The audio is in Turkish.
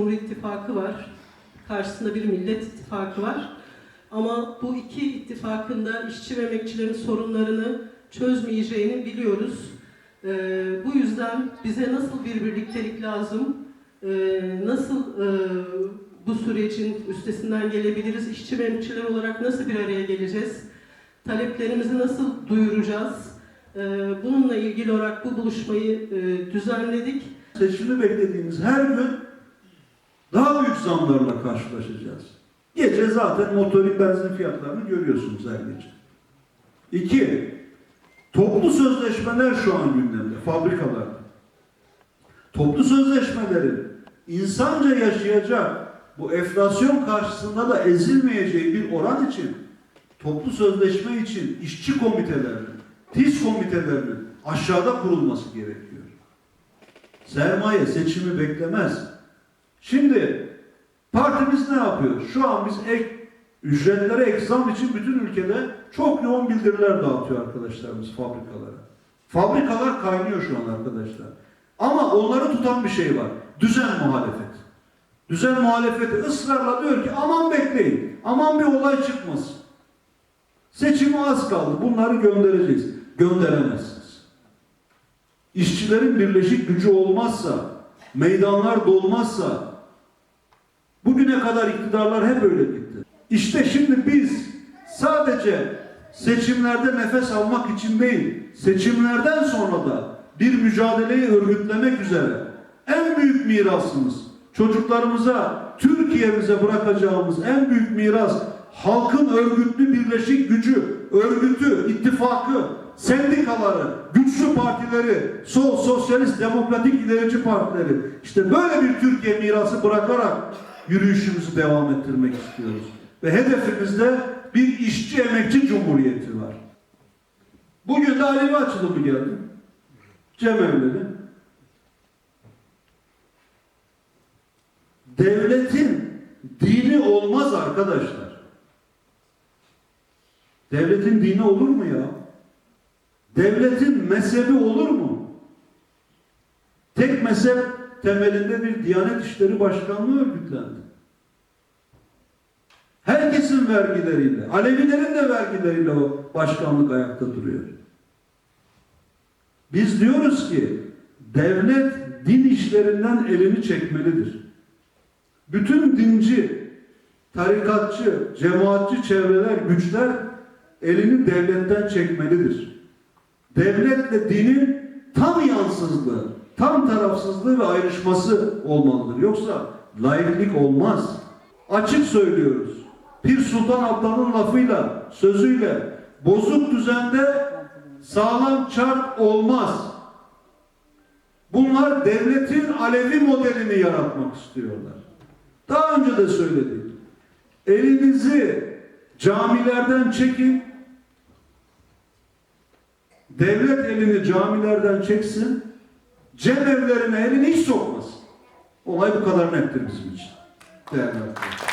Cumhur İttifakı var. Karşısında bir Millet İttifakı var. Ama bu iki ittifakın da işçi ve emekçilerin sorunlarını çözmeyeceğini biliyoruz. Ee, bu yüzden bize nasıl bir birliktelik lazım, ee, nasıl e, bu sürecin üstesinden gelebiliriz, işçi ve emekçiler olarak nasıl bir araya geleceğiz, taleplerimizi nasıl duyuracağız, Ee, bununla ilgili olarak bu buluşmayı e, düzenledik. Seçimi beklediğimiz her gün daha büyük zamlarla karşılaşacağız. Gece zaten motorik benzin fiyatlarını görüyorsunuz her gece. İki, toplu sözleşmeler şu an gündemde, fabrikalarda. Toplu sözleşmelerin insanca yaşayacak, bu enflasyon karşısında da ezilmeyeceği bir oran için toplu sözleşme için işçi komitelerinin, TİS komitelerinin aşağıda kurulması gerekiyor. Sermaye seçimi beklemez. Şimdi partimiz ne yapıyor? Şu an biz ek ücretlere ek zam için bütün ülkede çok yoğun bildiriler dağıtıyor arkadaşlarımız fabrikalara. Fabrikalar kaynıyor şu an arkadaşlar. Ama onları tutan bir şey var. Düzen muhalefet. Düzen muhalefeti ısrarla diyor ki aman bekleyin. Aman bir olay çıkmasın. Seçime az kaldı. Bunları göndereceğiz. Gönderemezsiniz. İşçilerin birleşik gücü olmazsa, meydanlar dolmazsa, bugüne kadar iktidarlar hep öyle gitti. İşte şimdi biz sadece seçimlerde nefes almak için değil, seçimlerden sonra da bir mücadeleyi örgütlemek üzere en büyük mirasımız, çocuklarımıza, Türkiye'mize bırakacağımız en büyük miras halkın örgütlü birleşik gücü, örgütü, ittifakı, sendikaları, güçlü partileri, sol, sosyalist, demokratik ilerici partileri. İşte böyle bir Türkiye mirası bırakarak yürüyüşümüzü devam ettirmek istiyoruz. Ve hedefimizde bir işçi emekçi cumhuriyeti var. Bugün de Alevi açılımı geldi. Cemevleri. Devletin dini olmaz arkadaşlar. Devletin dini olur mu ya? Devletin mezhebi olur mu? Tek mezhep temelinde bir Diyanet İşleri Başkanlığı örgütlendi. Herkesin vergileriyle, Alevilerin de vergileriyle o başkanlık ayakta duruyor. Biz diyoruz ki devlet din işlerinden elini çekmelidir. Bütün dinci, tarikatçı, cemaatçi çevreler, güçler elini devletten çekmelidir. Devletle dinin tam yansızlığı, tam tarafsızlığı ve ayrışması olmalıdır. Yoksa laiklik olmaz. Açık söylüyoruz. Pir Sultan Abdal'ın lafıyla, sözüyle bozuk düzende sağlam çark olmaz. Bunlar devletin Alevi modelini yaratmak istiyorlar. Daha önce de söyledik. Elinizi camilerden çekin. Devlet elini camilerden çeksin. Cemevlerine elini hiç sokmasın. Olay bu kadar nettir bizim için. Değerli arkadaşlar.